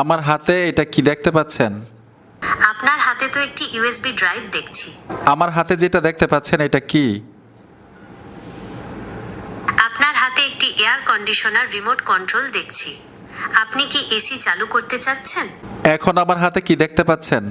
আমার হাতে এটা কি দেখতে পাচ্ছেন? আপনার হাতে তো একটি ইউএসবি ড্রাইভ দেখছি। আমার হাতে যেটা দেখতে পাচ্ছেন এটা কি? আপনার হাতে একটি এয়ার কন্ডিশনার রিমোট কন্ট্রোল দেখছি। আপনি কি এসি চালু করতে চাচ্ছেন? এখন আমার হাতে কি দেখতে পাচ্ছেন?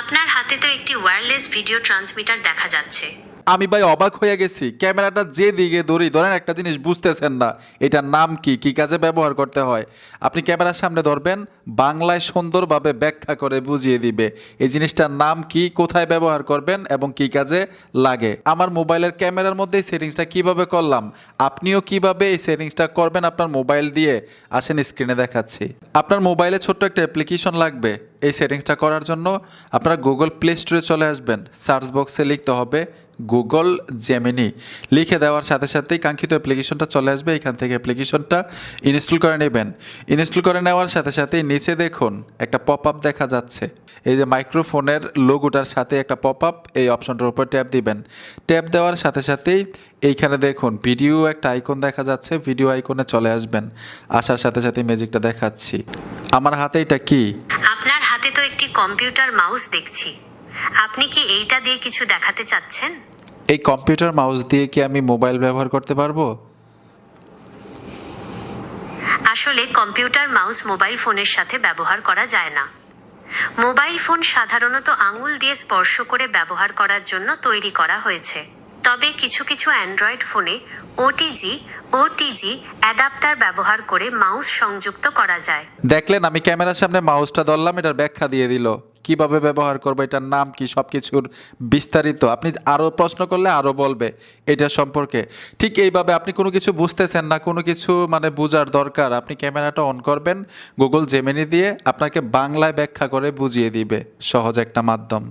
আপনার হাতে তো একটি ওয়্যারলেস ভিডিও ট্রান্সমিটার দেখা যাচ্ছে। আমি ভাই অবাক হয়ে গেছি। ক্যামেরাটা যে দিকে ধরি, ধরেন একটা জিনিস বুঝতেছেন না, এটার নাম কি কি কাজে ব্যবহার করতে হয়? আপনি ক্যামেরার সামনে ধরবেন, বাংলায় সুন্দরভাবে ব্যাখ্যা করে বুঝিয়ে দিবে, এই জিনিসটার নাম কি, কোথায় ব্যবহার করবেন এবং কি কাজে লাগে। আমার মোবাইলের ক্যামেরার মধ্যে এই সেটিংসটা কীভাবে করলাম? আপনিও কীভাবে এই সেটিংসটা করবেন আপনার মোবাইল দিয়ে? আসেন স্ক্রিনে দেখাচ্ছি। আপনার মোবাইলে ছোট্ট একটা অ্যাপ্লিকেশন লাগবে। এই সেটিংসটা করার জন্য আপনারা গুগল প্লে স্টোরে চলে আসবেন। সার্চ বক্সে লিখতে হবে গুগল জেমিনি লিখে দেওয়ার সাথে সাথেই কাঙ্ক্ষিত অ্যাপ্লিকেশনটা চলে আসবে। এখান থেকে অ্যাপ্লিকেশনটা ইনস্টল করে নেবেন। ইনস্টল করে নেওয়ার সাথে সাথেই নিচে দেখুন একটা পপ আপ দেখা যাচ্ছে। এই যে মাইক্রোফোনের লোগোটার সাথে একটা পপ আপ এই অপশনটার উপর ট্যাপ দিবেন। ট্যাপ দেওয়ার সাথে সাথেই এইখানে দেখুন ভিডিও একটা আইকন দেখা যাচ্ছে। ভিডিও আইকনে চলে আসবেন। আসার সাথে সাথে ম্যাজিকটা দেখাচ্ছি। আমার হাতে এটা কি? কম্পিউটার মাউস দেখছি। আপনি কি এইটা দিয়ে কিছু দেখাতে চাচ্ছেন? এই কম্পিউটার মাউস দিয়ে কি আমি মোবাইল ব্যবহার করতে পারব? আসলে কম্পিউটার মাউস মোবাইল ফোনের সাথে ব্যবহার করা যায় না। মোবাইল ফোন সাধারণত আঙুল দিয়ে স্পর্শ করে ব্যবহার করার জন্য তৈরি করা হয়েছে। তবে কিছু কিছু অ্যান্ড্রয়েড ফোনে ওটিজি ওটিজি অ্যাডাপ্টার ব্যবহার করে মাউস সংযুক্ত করা যায়। দেখলেন, আমি ক্যামেরার সামনে মাউসটা ধরলাম, এটার ব্যাখ্যা দিয়ে দিল। কীভাবে ব্যবহার করব, এটার নাম কি সব কিছুর বিস্তারিত? আপনি আরও প্রশ্ন করলে আরও বলবে এটা সম্পর্কে। ঠিক এইভাবে আপনি কোনো কিছু বুঝতেছেন না, কোনো কিছু মানে বোঝার দরকার, আপনি ক্যামেরাটা অন করবেন গুগল জেমিনি দিয়ে আপনাকে বাংলায় ব্যাখ্যা করে বুঝিয়ে দিবে, সহজ একটা মাধ্যম।